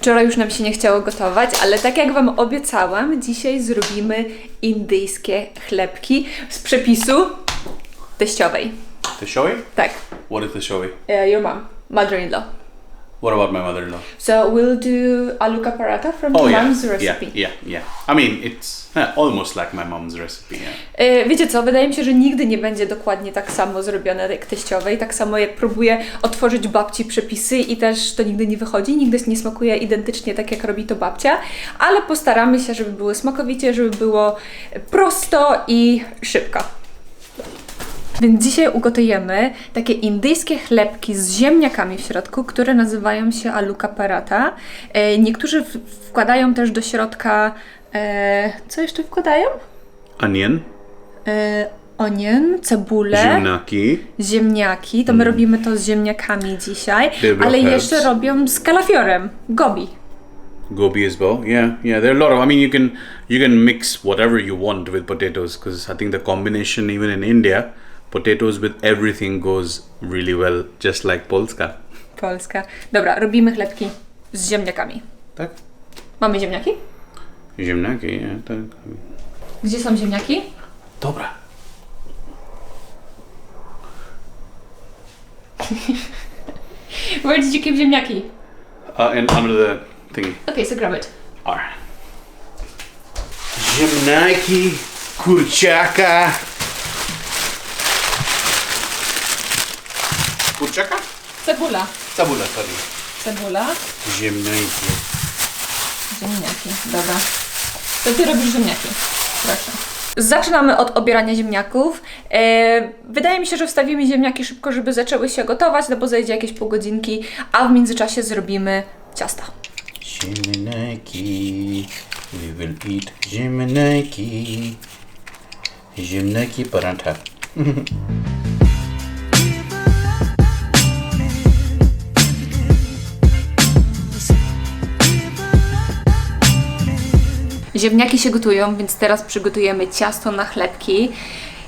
Wczoraj już nam się nie chciało gotować, ale tak jak Wam obiecałam, dzisiaj zrobimy indyjskie chlebki z przepisu teściowej. Showy? Tak, What is the showy? uh, your mom, mother-in-law. What about my mother-in-law? So we'll do aloo ka paratha from Oh yeah, mom's yeah, recipe. yeah, yeah. I mean, it's eh, almost like my mom's recipe. Yeah. E, Wiecie co, wydaje mi się, że nigdy nie będzie dokładnie tak samo zrobione jak teściowej. Tak samo jak próbuję otworzyć babci przepisy i też to nigdy nie wychodzi, nigdy nie smakuje identycznie tak jak robi to babcia, ale postaramy się, żeby były smakowicie, żeby było prosto i szybko. Więc dzisiaj ugotujemy takie indyjskie chlebki z ziemniakami w środku, które nazywają się aluka paratha. E, niektórzy wkładają też do środka. E, co jeszcze wkładają? Onion, e, onion, cebulę, ziemniaki, ziemniaki. To my robimy to z ziemniakami dzisiaj, ale jeszcze robią z kalafiorem, gobi. gobi as well. Yeah, yeah. There are a lot of. I mean, you can you can mix whatever you want with potatoes because I think the combination, even in India, potatoes with everything goes really well, just like Polska. Polska. Dobra, robimy chlebki z ziemniakami. Tak? Mamy ziemniaki? Ziemniaki, yeah. Tak. Gdzie są ziemniaki? Dobra. Where did you keep ziemniaki? Uh, and under the thing. Okay, so grab it. Alright. Ziemniaki, kurczaka. Kurczaka? Cebula. Cebula, sorry. Cebula, Ziemniaki. ziemniaki. Dobra. To ty robisz ziemniaki. Proszę. Zaczynamy od obierania ziemniaków. E, wydaje mi się, że wstawimy ziemniaki szybko, żeby zaczęły się gotować, no bo zajdzie jakieś pół godzinki, a w międzyczasie zrobimy ciasta. Ziemniaki. We will eat ziemniaki. Ziemniaki paratha. Ziemniaki się gotują, więc teraz przygotujemy ciasto na chlebki.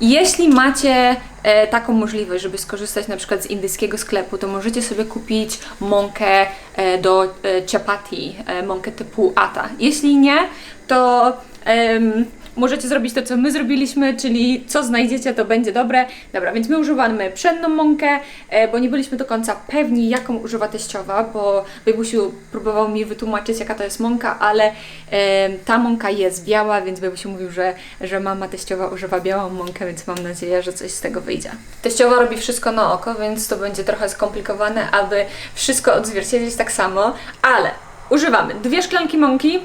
Jeśli macie e, taką możliwość, żeby skorzystać na przykład z indyjskiego sklepu, to możecie sobie kupić mąkę e, do e, chapati, e, mąkę typu ata. Jeśli nie, to em, możecie zrobić to, co my zrobiliśmy, czyli co znajdziecie, to będzie dobre. Dobra, więc my używamy pszenną mąkę, e, bo nie byliśmy do końca pewni, jaką używa teściowa, bo Bejbusiu próbował mi wytłumaczyć, jaka to jest mąka, ale e, ta mąka jest biała, więc Bejbusiu mówił, że, że mama teściowa używa białą mąkę, więc mam nadzieję, że coś z tego wyjdzie. Teściowa robi wszystko na oko, więc to będzie trochę skomplikowane, aby wszystko odzwierciedlić tak samo, ale używamy dwie szklanki mąki.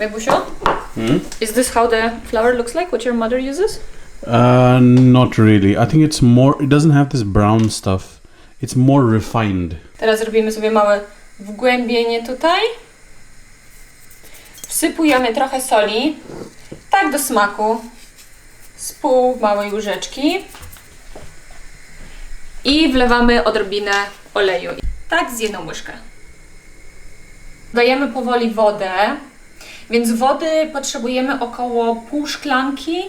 Bejbusiu? Is this how the flour looks like? What your mother uses? Uh, not really. I think it's more. It doesn't have this brown stuff. It's more refined. Teraz robimy sobie małe wgłębienie tutaj. Wsypujemy trochę soli, tak do smaku, z pół małej łyżeczki. I wlewamy odrobinę oleju, tak z jedną łyżkę. Dajemy powoli wodę, więc wody potrzebujemy około pół szklanki,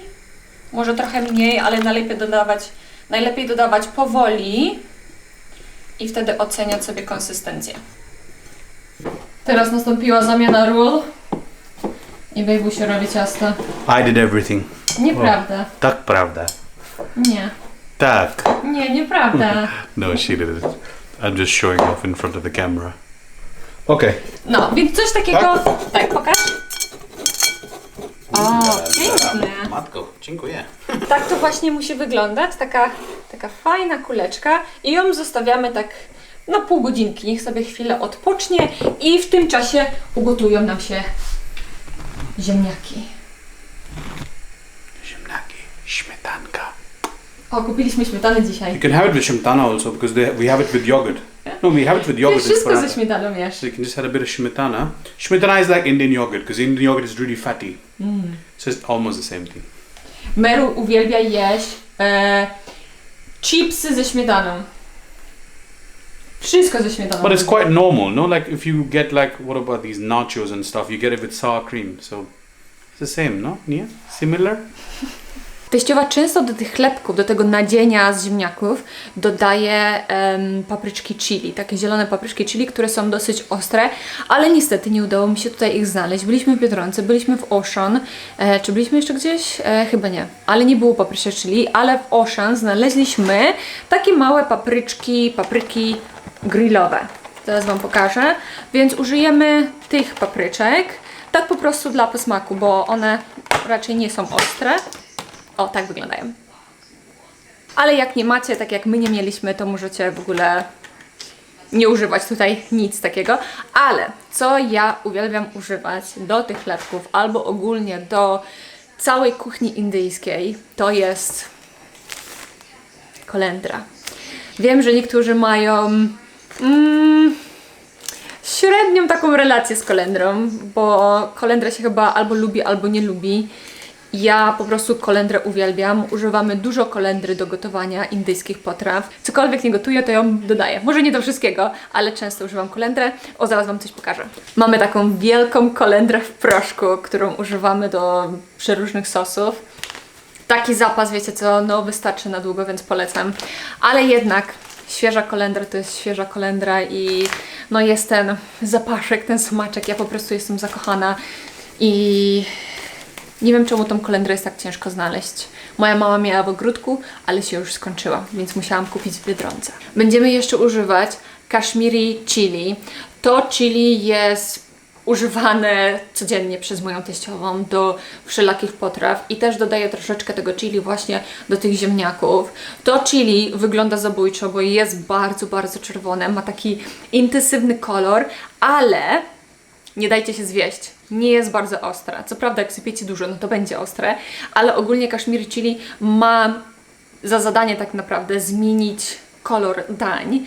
może trochę mniej, ale najlepiej dodawać, najlepiej dodawać powoli i wtedy oceniać sobie konsystencję. Teraz nastąpiła zamiana ról i Bejbusiu robi ciasto. I did everything. Nieprawda. Tak prawda. Nie. Tak. Nie, nieprawda. No, she did it. I'm just showing off in front of the camera. Okay. No, więc coś takiego... Tak, pokaż. O, piękne. Matko, dziękuję. Tak to właśnie musi wyglądać, taka, taka fajna kuleczka i ją zostawiamy tak na pół godzinki, niech sobie chwilę odpocznie i w tym czasie ugotują nam się ziemniaki. Ziemniaki, śmietanka. O, kupiliśmy śmietanę dzisiaj. You can have it with śmietana also because they, we have it with yogurt. No, we have it with yogurt. wszystko ze paratha. śmietaną jesz. So you can just add a bit of śmietana. Śmietana is like Indian yogurt because Indian yogurt is really fatty. Mm. So it's almost the same thing. Meru uwielbia jeść e, chipsy ze śmietaną. Wszystko ze śmietaną. But it's quite normal, no? Like if you get like what about these nachos and stuff, you get it with sour cream. So it's the same, no? Yeah, similar. Teściowa często do tych chlebków, do tego nadzienia z ziemniaków dodaje papryczki chili, takie zielone papryczki chili, które są dosyć ostre, ale niestety nie udało mi się tutaj ich znaleźć. Byliśmy w Biedronce, byliśmy w Ocean, e, czy byliśmy jeszcze gdzieś? E, chyba nie, ale nie było papryczek chili, ale w Ocean znaleźliśmy takie małe papryczki, papryki grillowe. Teraz Wam pokażę. Więc użyjemy tych papryczek, tak po prostu dla posmaku, bo one raczej nie są ostre. O, tak wyglądają. Ale jak nie macie, tak jak my nie mieliśmy, to możecie w ogóle nie używać tutaj nic takiego. Ale co ja uwielbiam używać do tych chlebków albo ogólnie do całej kuchni indyjskiej, to jest kolendra. Wiem, że niektórzy mają mm, średnią taką relację z kolendrą, bo kolendra się chyba albo lubi, albo nie lubi. Ja po prostu kolendrę uwielbiam. Używamy dużo kolendry do gotowania indyjskich potraw. Cokolwiek nie gotuję, to ją dodaję. Może nie do wszystkiego, ale często używam kolendrę. O, zaraz Wam coś pokażę. Mamy taką wielką kolendrę w proszku, którą używamy do przeróżnych sosów. Taki zapas, wiecie co, no wystarczy na długo, więc polecam. Ale jednak świeża kolendra to jest świeża kolendra i no jest ten zapaszek, ten smaczek. Ja po prostu jestem zakochana i nie wiem czemu tą kolendrę jest tak ciężko znaleźć. Moja mama miała w ogródku, ale się już skończyła, więc musiałam kupić w Biedronce. Będziemy jeszcze używać kashmiri chili. To chili jest używane codziennie przez moją teściową do wszelakich potraw i też dodaję troszeczkę tego chili właśnie do tych ziemniaków. To chili wygląda zabójczo, bo jest bardzo, bardzo czerwone, ma taki intensywny kolor, ale nie dajcie się zwieść. Nie jest bardzo ostra. Co prawda, jak sypiecie dużo, no to będzie ostre, ale ogólnie kaszmir chili ma za zadanie tak naprawdę zmienić kolor dań,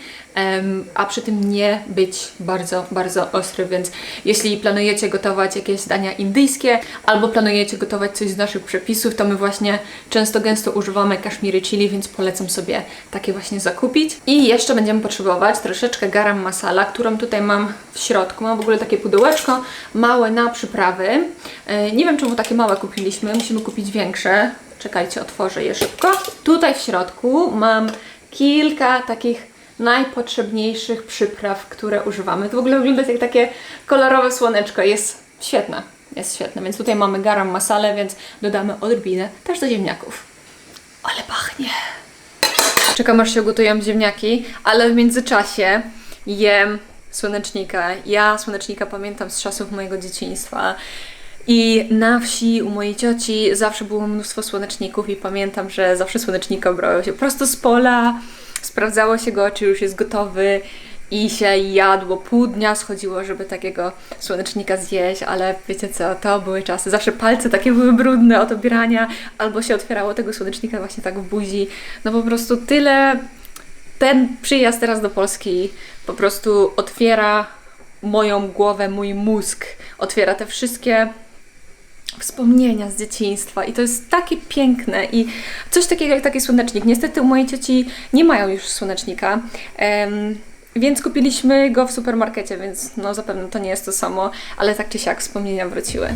a przy tym nie być bardzo, bardzo ostry, więc jeśli planujecie gotować jakieś dania indyjskie albo planujecie gotować coś z naszych przepisów, to my właśnie często gęsto używamy kaszmiry chili, więc polecam sobie takie właśnie zakupić. I jeszcze będziemy potrzebować troszeczkę garam masala, którą tutaj mam w środku. Mam w ogóle takie pudełeczko małe na przyprawy. E, Nie wiem czemu takie małe kupiliśmy, musimy kupić większe. Czekajcie, otworzę je szybko. Tutaj w środku mam kilka takich najpotrzebniejszych przypraw, które używamy. To w ogóle wygląda jak takie kolorowe słoneczko. Jest świetne. Jest świetne. Więc tutaj mamy garam masalę, więc dodamy odrobinę też do ziemniaków. Ale pachnie. Czekam aż się gotują ziemniaki, ale w międzyczasie jem słonecznika. Ja słonecznika pamiętam z czasów mojego dzieciństwa. I na wsi u mojej cioci zawsze było mnóstwo słoneczników i pamiętam, że zawsze słonecznika brało się prosto z pola, sprawdzało się go, czy już jest gotowy i się jadło. Pół dnia schodziło, żeby takiego słonecznika zjeść, ale wiecie co, to były czasy. Zawsze palce takie były brudne od obierania, albo się otwierało tego słonecznika właśnie tak w buzi. No po prostu tyle ten przyjazd teraz do Polski po prostu otwiera moją głowę, mój mózg, otwiera te wszystkie wspomnienia z dzieciństwa i to jest takie piękne i coś takiego jak taki słonecznik. Niestety u mojej cioci nie mają już słonecznika, em, więc kupiliśmy go w supermarkecie, więc no zapewne to nie jest to samo, ale tak czy siak wspomnienia wróciły.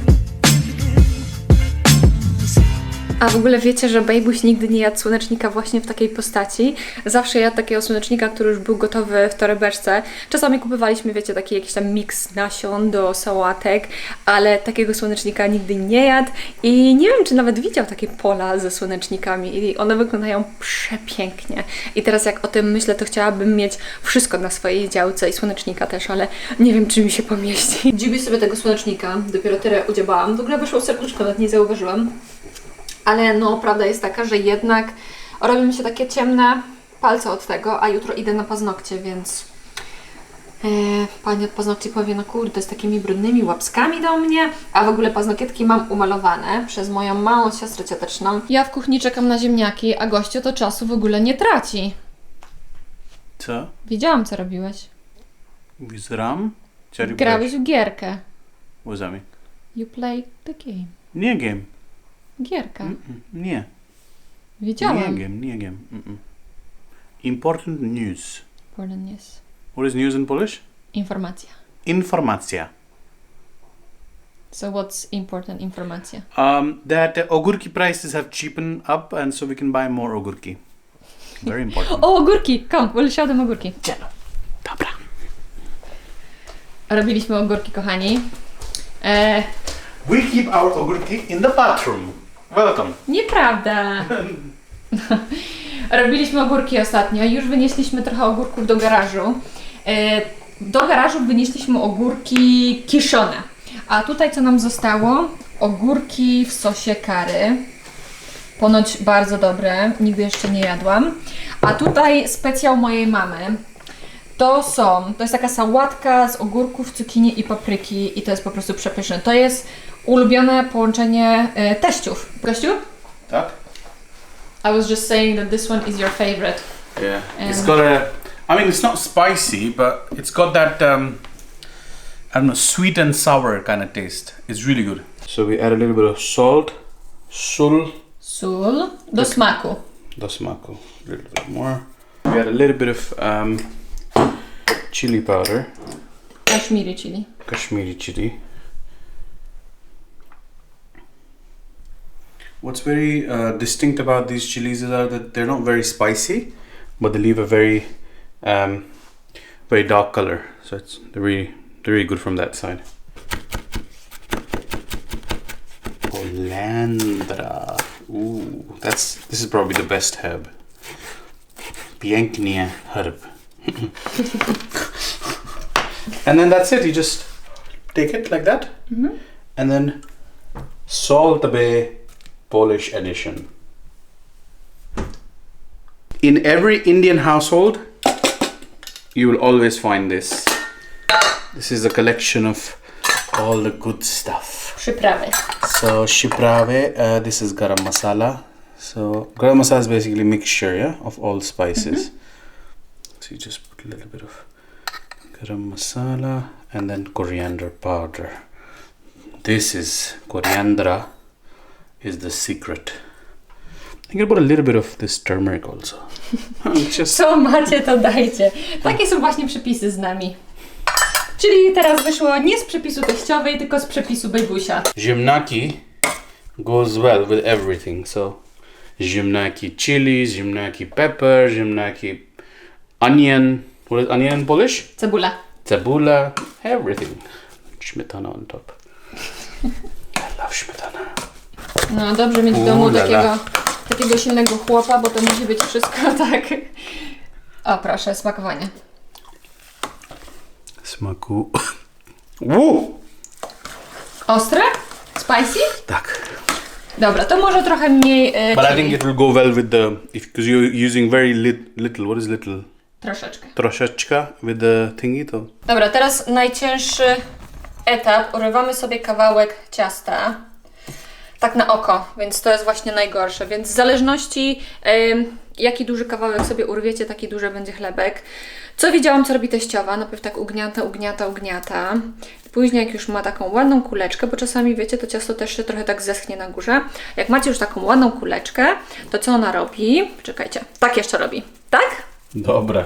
A w ogóle wiecie, że Bejbuś nigdy nie jadł słonecznika właśnie w takiej postaci. Zawsze jadł takiego słonecznika, który już był gotowy w torebeczce. Czasami kupowaliśmy, wiecie, taki jakiś tam miks nasion do sałatek, ale takiego słonecznika nigdy nie jadł i nie wiem, czy nawet widział takie pola ze słonecznikami i one wyglądają przepięknie. I teraz jak o tym myślę, to chciałabym mieć wszystko na swojej działce i słonecznika też, ale nie wiem, czy mi się pomieści. Dziwię sobie tego słonecznika, dopiero tyle udziałałam. W ogóle wyszło serduszko, nawet nie zauważyłam. Ale no, prawda jest taka, że jednak robią mi się takie ciemne palce od tego, a jutro idę na paznokcie, więc e, pani od paznokci powie, no kurde, z takimi brudnymi łapskami do mnie, a w ogóle paznokietki mam umalowane przez moją małą siostrę cioteczną. Ja w kuchni czekam na ziemniaki, a gościu to czasu w ogóle nie traci. Co? Wiedziałam, co robiłeś. With ram? Cherry Grałeś w gierkę. What does that mean? You play the game. Nie game. Gierka. Mm-mm. Nie. Nie Wiedziałam. game. Nie game. Mm-mm. Important news. Important news. What is news in Polish? Informacja. Informacja. So what's important informacja? Um, that uh, ogurki prices have cheapened up, and so we can buy more ogurki. Very important. O, ogórki! Come, we'll show them ogórki. Dobra. Robiliśmy ogórki, kochani. E, We keep our ogurki in the bathroom. Welcome. nieprawda! Robiliśmy ogórki ostatnio już wynieśliśmy trochę ogórków do garażu. E, do garażu wynieśliśmy ogórki kiszone. A tutaj co nam zostało? Ogórki w sosie kary. Ponoć bardzo dobre, nigdy jeszcze nie jadłam. A tutaj specjał mojej mamy. To są, to jest taka sałatka z ogórków, cukinii i papryki i to jest po prostu przepyszne. To jest ulubione połączenie e, teściów. Teściu? Tak? I was just saying that this one is your favorite. Yeah. it's got a. I mean, it's not spicy, but it's got that um, I don't know, sweet and sour kind of taste. It's really good. So we add a little bit of salt, sul, Sól do smaku. do smaku, a little bit more. We add a little bit of um, chili powder, Kashmiri chili. Kashmiri chili. What's very uh, distinct about these chilies is that they're not very spicy, but they leave a very, um, very dark color. So it's they're really, they're really good from that side. Coriander. Ooh, that's this is probably the best herb. Pięknie herb. and then that's it. You just take it like that, and then Salt the Bay Polish edition. In every Indian household, you will always find this. This is a collection of all the good stuff. Przyprawy. So shiprave, uh, this is garam masala. So garam masala is basically mixture, yeah, of all spices. So you just put a little bit of garam masala and then coriander powder. This is coriander is the secret. I'm gonna put a little bit of this turmeric also. just Co macie, to dajcie. Takie są właśnie przepisy z nami. Czyli teraz wyszło nie z przepisu teściowej, tylko z przepisu bejbusia. Jimnaki goes well with everything. So, Jimnaki chilies, Jimnaki pepper, Jimnaki onion. What is onion in Polish? Cebula. Cebula, everything. Śmietana on top. I love śmietana. No dobrze mieć w domu Ulala. takiego, takiego silnego chłopa, bo to musi być wszystko tak. O proszę, smakowanie. Smaku. Woo! Ostre? Spicy? Tak. Dobra, to może trochę mniej e, But I chili. think it will go well with the if because you're using very lit, little. What is little? Troszeczkę. Troszeczka with the thingy to. Dobra, teraz najcięższy etap. Urywamy sobie kawałek ciasta. Tak na oko, więc to jest właśnie najgorsze. Więc w zależności em, jaki duży kawałek sobie urwiecie, taki duży będzie chlebek. Co widziałam, co robi teściowa? Najpierw tak ugniata, ugniata, ugniata. Później jak już ma taką ładną kuleczkę, bo czasami wiecie, to ciasto też się trochę tak zeschnie na górze. Jak macie już taką ładną kuleczkę, to co ona robi? Czekajcie, tak jeszcze robi. Tak? Dobra.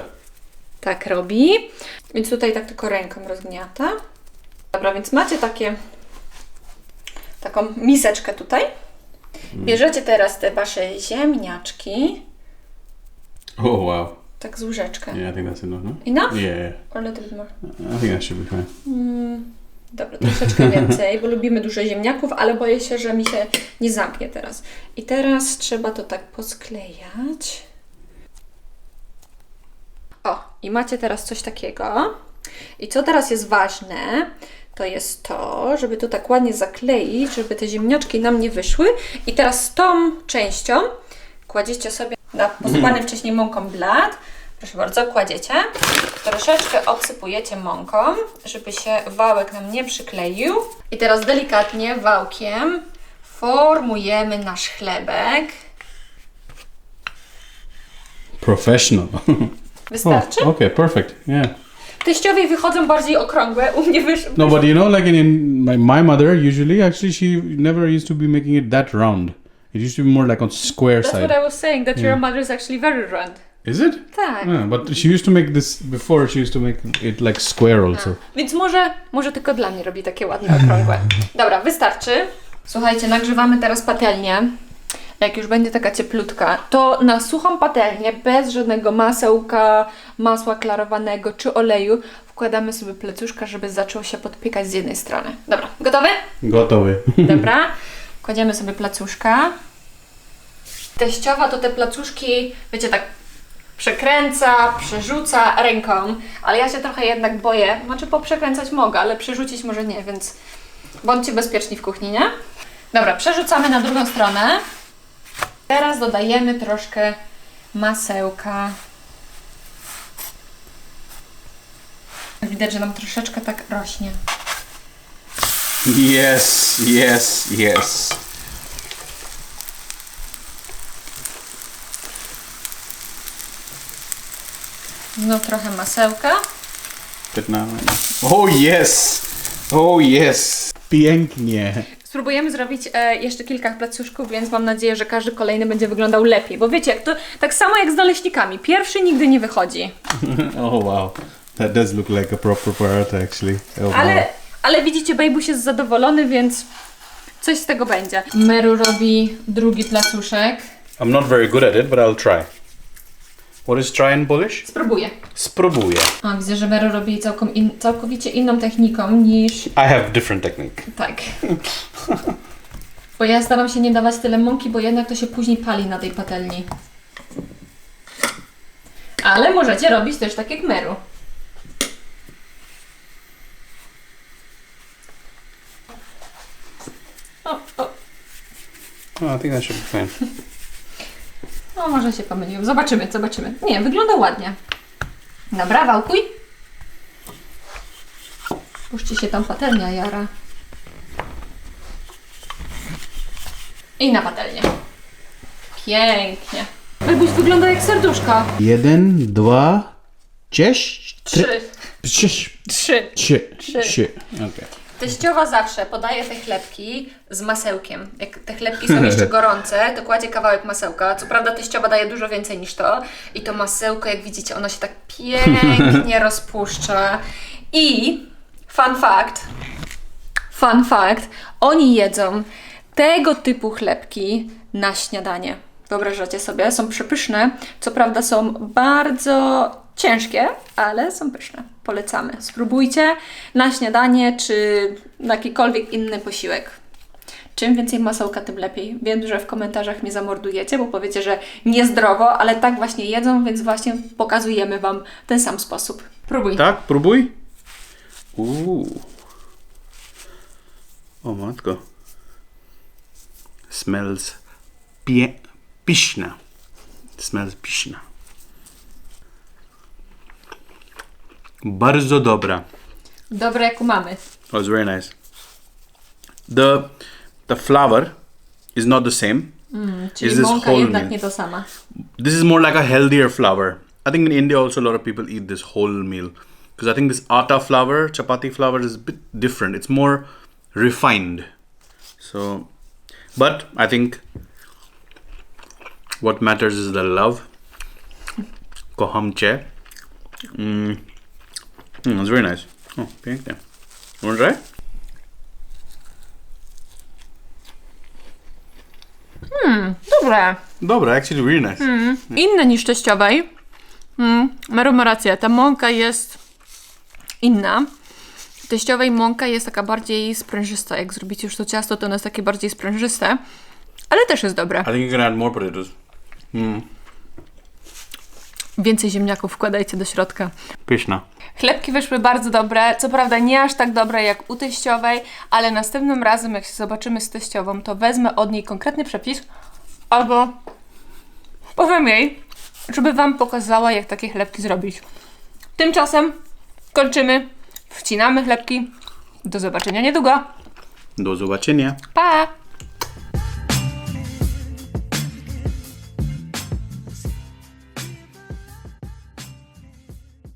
Tak robi. Więc tutaj tak tylko ręką rozgniata. Dobra, więc macie takie taką miseczkę tutaj. Bierzecie teraz te wasze ziemniaczki, Oh wow. tak z łyżeczkę. Yeah, I think that's enough. No? Enough? Yeah, yeah. Or a little bit more? I think that should be fine. Dobra, troszeczkę więcej, bo lubimy dużo ziemniaków, ale boję się, że mi się nie zamknie teraz. I teraz trzeba to tak posklejać. O, i macie teraz coś takiego. I co teraz jest ważne, to jest to, żeby to tak ładnie zakleić, żeby te ziemniaczki nam nie wyszły. I teraz z tą częścią kładziecie sobie na posypany wcześniej mąką blat. Proszę bardzo, kładziecie. Troszeczkę obsypujecie mąką, żeby się wałek nam nie przykleił. I teraz delikatnie wałkiem formujemy nasz chlebek. Professional. Wystarczy? oh, okay, perfect. Yeah. Teściowej wychodzą bardziej okrągłe, u mnie wysz... No, but you know, like in, in my, my mother, usually, actually, she never used to be making it that round. It used to be more like on square That's side. what I was saying, that your mother is actually very round. Is it? Tak. Yeah, but she used to make this before. She used to make it like square also. Więc może, może tylko dla mnie robi takie ładne, okrągłe. Dobra, wystarczy. Słuchajcie, nagrzewamy teraz patelnię. Jak już będzie taka cieplutka, to na suchą patelnię, bez żadnego masełka, masła klarowanego czy oleju, wkładamy sobie plecuszka, żeby zaczął się podpiekać z jednej strony. Dobra, gotowy? Gotowy. Dobra. Kładziemy sobie placuszka. Teściowa to te placuszki, wiecie, tak przekręca, przerzuca ręką, ale ja się trochę jednak boję. Znaczy poprzekręcać mogę, ale przerzucić może nie, więc bądźcie bezpieczni w kuchni, nie? Dobra, przerzucamy na drugą stronę. Teraz dodajemy troszkę masełka. Widać, że nam troszeczkę tak rośnie. Yes, yes, yes. Znów trochę masełka. Good now. Oh yes. Oh yes. Pięknie. Spróbujemy zrobić e, jeszcze kilka placuszków, więc mam nadzieję, że każdy kolejny będzie wyglądał lepiej. Bo wiecie, jak to, tak samo jak z naleśnikami. Pierwszy nigdy nie wychodzi. Oh wow, that does look like a proper paratha actually. Oh, Ale, wow. ale widzicie, Bejbuś jest zadowolony, więc coś z tego będzie. Meru robi drugi placuszek. I'm not very good at it, but I'll try. What is try in Polish? Spróbuję. Spróbuję. O, widzę, że Meru robi całkom in, całkowicie inną techniką niż... I have different technique. Tak. Bo ja staram się nie dawać tyle mąki, bo jednak to się później pali na tej patelni. Ale możecie robić też tak jak Meru. O, o, Oh, I think that should be fine. No może się pomyliłem. Zobaczymy, zobaczymy. Nie, wygląda ładnie. Dobra, wałkuj. Puszczy się tam patelnia, Jara. I na patelnię. Pięknie. Wybuś wygląda jak serduszko. Jeden, dwa, cześć, Trzy. trzy, Trzy. trzy, Trzy. trzy. Teściowa zawsze podaje te chlebki z masełkiem. Jak te chlebki są jeszcze gorące, to kładzie kawałek masełka. Co prawda teściowa daje dużo więcej niż to. I to masełko, jak widzicie, ono się tak pięknie rozpuszcza. I fun fact, fun fact, oni jedzą tego typu chlebki na śniadanie. Wyobrażacie sobie? Są przepyszne. Co prawda są bardzo ciężkie, ale są pyszne. Polecamy. Spróbujcie na śniadanie czy na jakikolwiek inny posiłek. Czym więcej masełka, tym lepiej. Wiem, że w komentarzach mnie zamordujecie, bo powiecie, że niezdrowo, ale tak właśnie jedzą, więc właśnie pokazujemy Wam ten sam sposób. Próbuj. Tak, próbuj. Uuu. O matko. Smells pie... pyszna. Smells pyszna. Bardzo dobra. Dobre jak u mamy. Oh, it's very nice. The the flour is not the same. Czyli Is this mąka whole jednak meal? nie to sama. This is more like a healthier flour. I think in India also a lot of people eat this whole meal because I think this atta flour, chapati flour is a bit different. It's more refined. So, but I think what matters is the love. Koham che. Mm. Mm, it's very nice. Oh, pięknie. To try? Dobre. Dobra, actually really nice. Inne niż teściowej. Mm, Meru ma rację, ta mąka jest inna. W teściowej mąka jest taka bardziej sprężysta. Jak zrobicie już to ciasto, to ono jest takie bardziej sprężyste. Ale też jest dobre. I think you can add more potatoes. Więcej ziemniaków wkładajcie do środka. Pyszna. Chlebki wyszły bardzo dobre, co prawda nie aż tak dobre jak u teściowej, ale następnym razem jak się zobaczymy z teściową, to wezmę od niej konkretny przepis albo powiem jej, żeby Wam pokazała jak takie chlebki zrobić. Tymczasem kończymy, wcinamy chlebki. Do zobaczenia niedługo. Do zobaczenia. Pa!